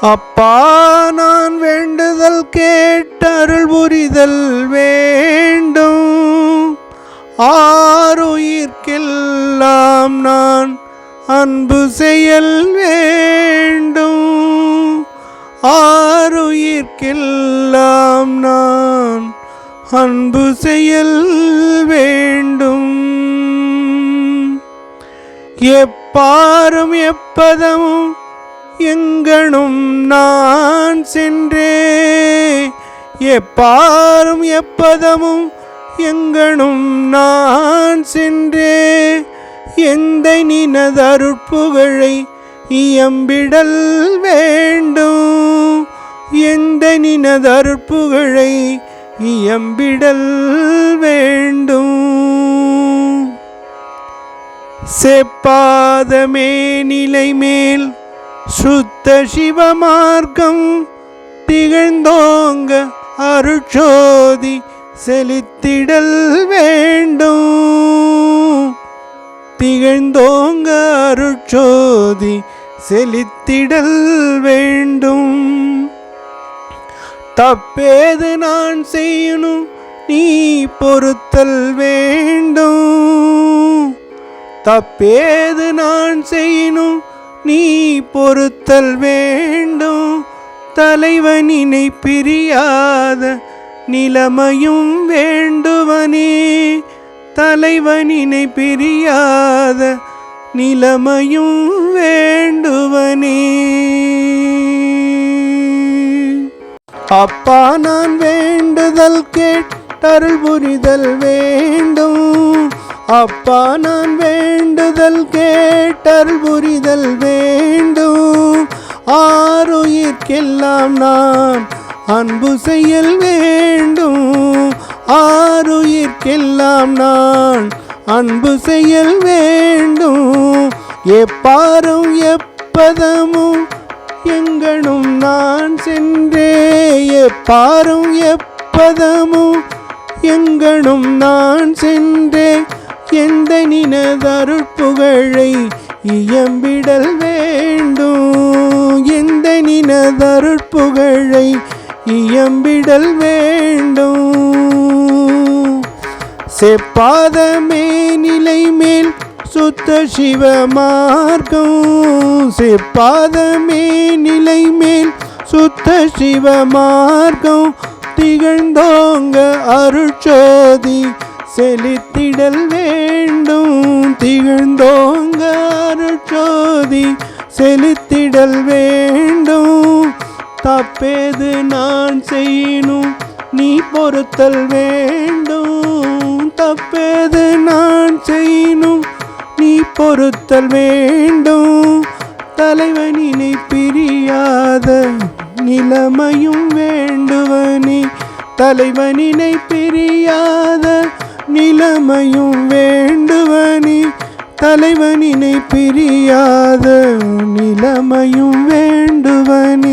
அப்பா நான் வேண்டுதல் கேட்டருள் புரிதல் வேண்டும். ஆறுயிர்க்கெல்லாம் நான் அன்பு செயல் வேண்டும். ஆறுயிர்க்கெல்லாம் நான் அன்பு செயல் வேண்டும். எப்பாரும் எப்பதமும் எங்கனும் நான் சென்றே. எப்பாரும் எப்பதமும் எங்கனும் நான் சென்றே. எந்த நினதருட்புகழை இயம்பிடல் வேண்டும். எந்த நினதருட்புகழை இயம்பிடல் வேண்டும். செப்பாதமே நிலை மேல் சுத்த சிவமார்க்கம் திகழ்ந்தோங்க அருட்சோதி செலுத்திடல் வேண்டும். திகழ்ந்தோங்க அருட்சோதி செலுத்திடல் வேண்டும். தப்பேது நான் செய்யணும் நீ பொறுத்தல் வேண்டும். தப்பேது நான் செய்யணும் நீ பொறுத்தல் வேண்டும். தலைவனினை பிரியாத நிலைமையும் வேண்டுவனே. தலைவனினை பிரியாத நிலைமையும் வேண்டுவனே. அப்பா நான் வேண்டுதல் கேட்டருள் புரிதல் வேண்டும். அப்பா நான் வேண்டுதல் கேட்டல் புரிதல் வேண்டும். ஆறுயிர்க்கெல்லாம் நாம் அன்பு செய்யல் வேண்டும். ஆறுயிர்க்கெல்லாம் நான் அன்பு செய்யல் வேண்டும். எப்பாரும் எப்பதமும் எங்கனும் நான் சென்றே. எப்பாரும் எப்பதமும் எங்கனும் நான் சென்றே. எந்த நினதருட்புகழை இயம்பிடல் வேண்டும்? எந்த நினதருட்புகழை இயம்பிடல் வேண்டும்? செப்பாதமே நிலை மேல் சுத்த சிவ மார்க்கம் செப்பாதமே நிலை மேல் சுத்த சிவ மார்க்கம் திகழ்ந்தோங்க அருட்சோதி செலுத்திடல் அருட்சோதி செலுத்திடல் வேண்டும். தப்பேது நான் செய்யணும் நீ பொறுத்தல் வேண்டும். தப்பேது நான் செய்யணும் நீ பொறுத்தல் வேண்டும். தலைவனினை பிரியாத நிலைமையும் வேண்டுவனி. தலைவனினை பிரியாத நிலைமையும் வேண்டும் தலைவனினை பிரியாத நிலமையும் வேண்டுவனே.